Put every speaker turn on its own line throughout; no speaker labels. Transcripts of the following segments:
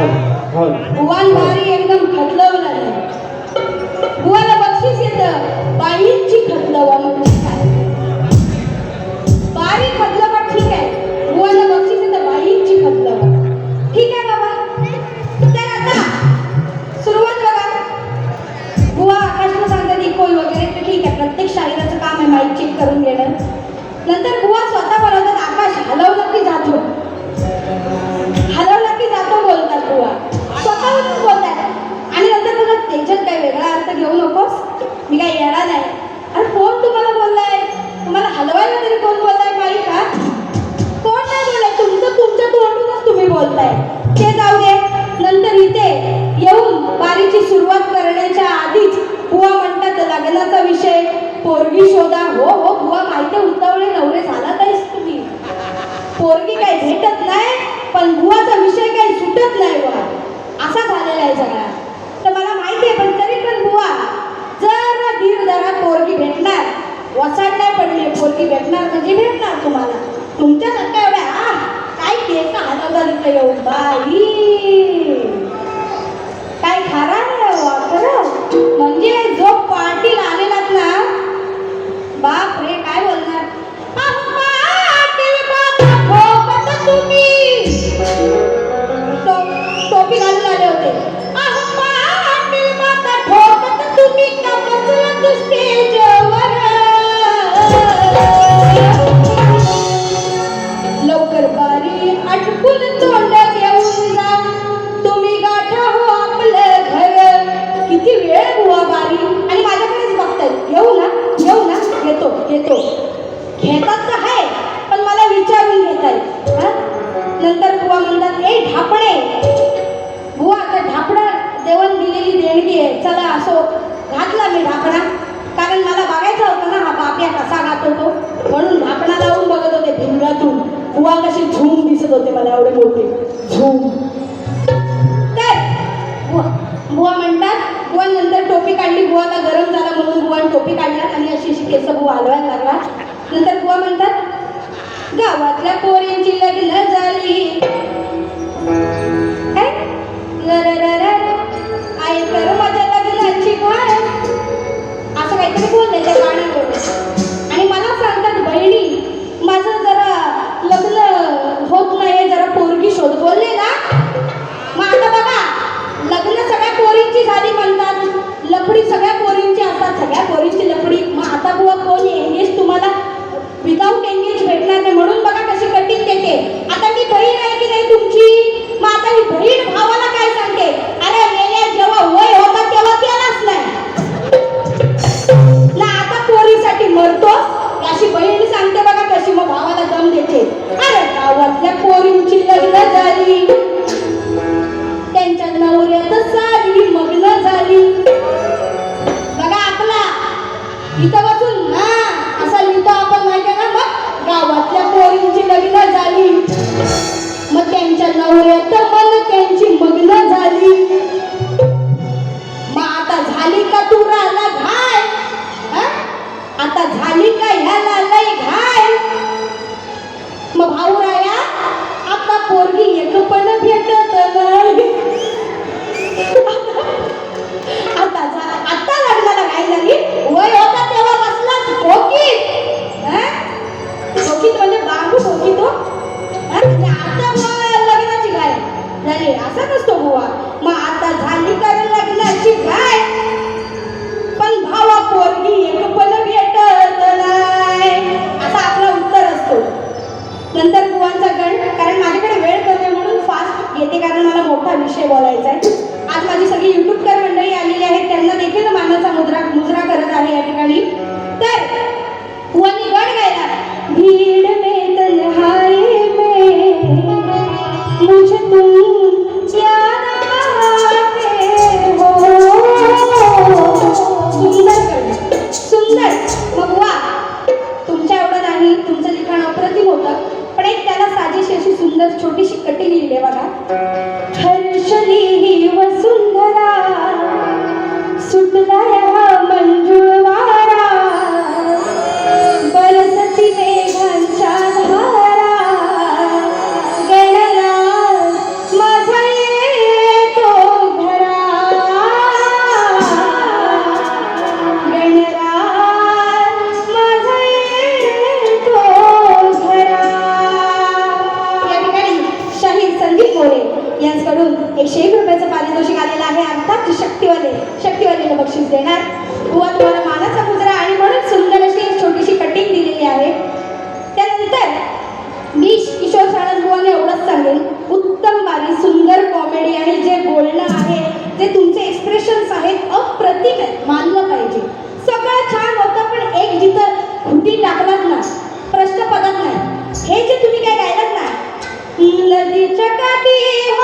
होय होय
एकदम खतलवलं नाही भुवाला बक्षीस येतं. बाईंची खतलवा म्हणजे काय बारी खतलवा ठीक आहे. भुवाला बक्षीस येतं बाईंची खतलवा ठीक आहे बाबा. तर आता सुरुवात बघा. भुवा आकाशला सांगतात इकोल वगैरे. ठीक आहे प्रत्येक शाहिराचं काम आहे माईक चेक करून घेणं. नंतर भुवा स्वतः त्याच्यात काय वेगळा अर्थ घेऊ नकोस? मी काय येणार नाही. अरे कोण तुम्हाला बोललाय? तुम्हाला हलवायला तरी कोण बोललाय बाई का कोण नाही बोललाय तुमचं तुमच्या तोंडूनच तुम्ही बोलताय. ते जाऊ दे. नंतर इथे येऊन बारीची सुरुवात करण्याच्या आधीच बुवा म्हणतात लग्नाचा विषय पोरगी शोधा. हो हो बुवा माहिती उतावळे नवरे झाला तरीच तुम्ही. पोरगी काही भेटत नाही पण बुवाचा विषय काही सुटत नाही बुवा. असा झालेला आहे सगळा तर मला माहिती आहे पण तरी पण बुवा जर धीर जरा पोरगी भेटणार. वसाड नाही पडली पोरगी भेटणार म्हणजे भेटणार तुम्हाला. येतो घेतात तर आहे पण मला विचारून घेतात. नंतर बुवा म्हणतात ए ढापणे. बुवा तर ढापणं देवान दिलेली देणगी आहे. चला असो. घातला मी ढापणा. कारण मला बघायचा होता ना हा बाप्या कसा घात होतो. म्हणून ढापणा लावून बघत होते भिंगातून बुवा कशी झूम दिसत होते मला एवढे मोठे. झूम. बुवा म्हणतात बुवा नंतर टोपी काढली बुवाला गरम झाला म्हणून बुवा टोपी काढला आणि अशी अशी केस बुवा हलवायला लागला. नंतर बुवा म्हणतात गावातल्या पोरींची लग्न झाली. काय आई कर माझ्या लग्नाची काय असं काहीतरी बोलले त्या गाण्यावर सगळ्या झाली म्हणतात लफडी सगळ्या पोरींची असतात सगळ्या पोरींची लफडी. मग आता बुवा कोण एंगेज तुम्हाला विदाऊट एंगेज छोटीशी कटी लिहिली आहे बघा. देणार. बुवा तुम्हाला मानाचा मुजरा आणि म्हणून सुंदर अशी एक छोटीशी कटिंग दिलेली आहे. त्यानंतर मी किशोर साळस बुवाने एवढंच सांगेन. उत्तम बारी सुंदर कॉमेडी आणि जे बोलणं आहे जे तुमचे एक्सप्रेशन्स आहेत अप्रतिम आहेत मानलं पाहिजे. सगळं छान होतं पण एक जिथं खुटी टाकलात ना प्रश्न पडत नाही. हे जे तुम्ही काय गायलात ना नदीच्या काठी हो,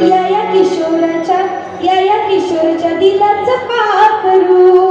या या किशोराच्या या या किशोरच्या दिलाचं पाखरू करू.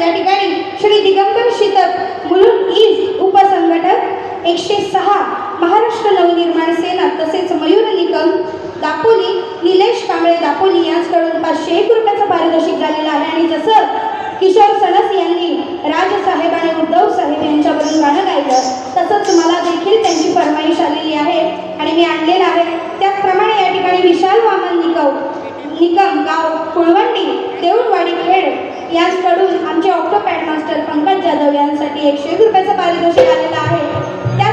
या ठिकाणी श्री दिगंबर शीतक मुलुंड ईज उपसंघटक एकशे सहा महाराष्ट्र नवनिर्माण सेना तसेच मयूर निकम दापोली निलेश कांबळे दापोली यांच्याकडून पाचशे एक रुपयाचं पारितोषिक झालेलं आहे. आणि जसं किशोर सणस यांनी राजसाहेब आणि उद्धव साहेब यांच्यावरून गाणं गायलं तसंच मला देखील त्यांची फरमाईश आलेली आहे आणि मी आणलेलं आहे. त्याचप्रमाणे या ठिकाणी विशाल वामन निकम निकम गाव कुळवंडी देऊळवाडी खेड यांकडून आमचे ऑक्टोपॅड मास्टर पंकज जाधव यांसाठी एकशे एक रुपयाचं पारितोषिक आलेलं आहे. त्या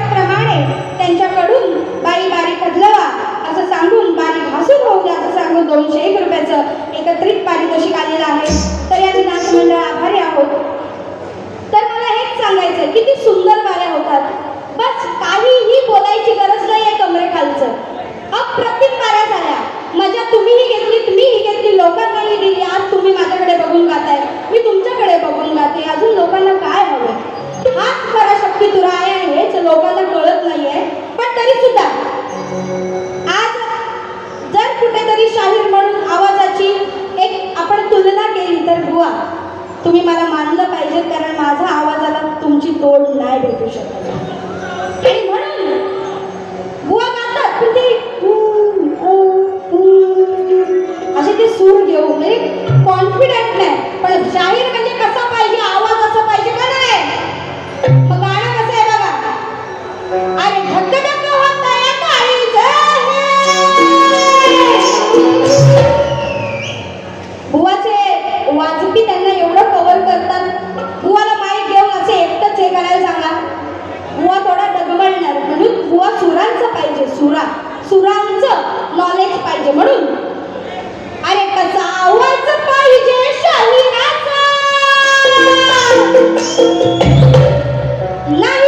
तोड नाही भेटू शकत. सुरा सुरांच नॉलेज पाहिजे म्हणून. अरे कसा आवाज पाहिजे शाही नाही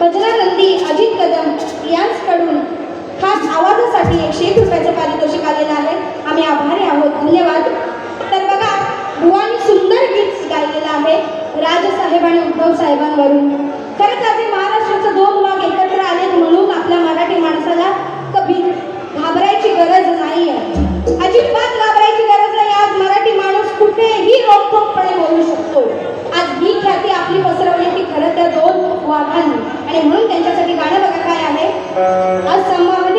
वज्रनंदी अजित कदम यांचकडून खास आवाजासाठी एकशे एक रुपयाचं पारितोषिक आलेलं आहे. आम्ही आभारी आहोत. धन्यवाद. तर बघा भुवानी सुंदर गीत गायलेलं आहे राजसाहेब आणि उद्धव साहेबांवरून. खरंच आज महाराष्ट्राचं दोन भाग एकत्र आलेत म्हणून आपल्या मराठी माणसाला कधी घाबरायची गरज नाही आहे अजिबात घाबरायची कुठेही रोखोकपणे बोलू शकतो. आज ही ख्याती आपली पसरवली की खरं त्या दोन वाघांनी. आणि म्हणून त्यांच्यासाठी गाणं बघा काय आहे. असंभावनी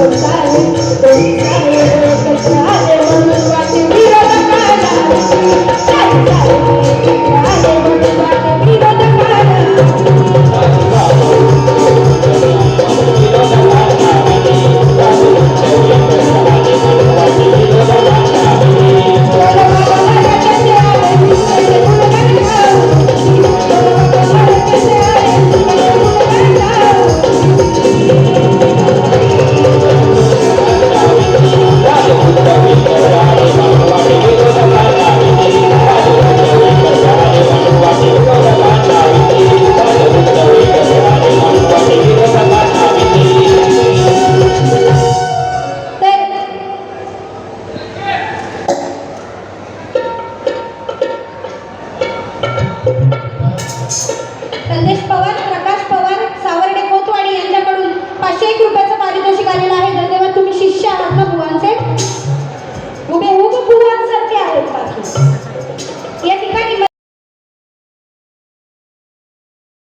voltarei, voltarei.